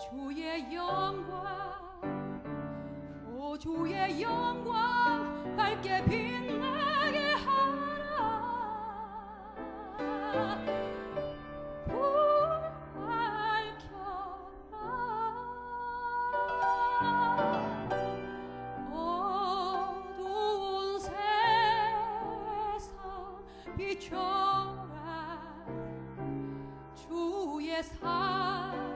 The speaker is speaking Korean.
주의 영광 오 주의 영광 밝게 빛나게 하라. 불 밝혀라. 어두운 세상 비춰라. 주의 사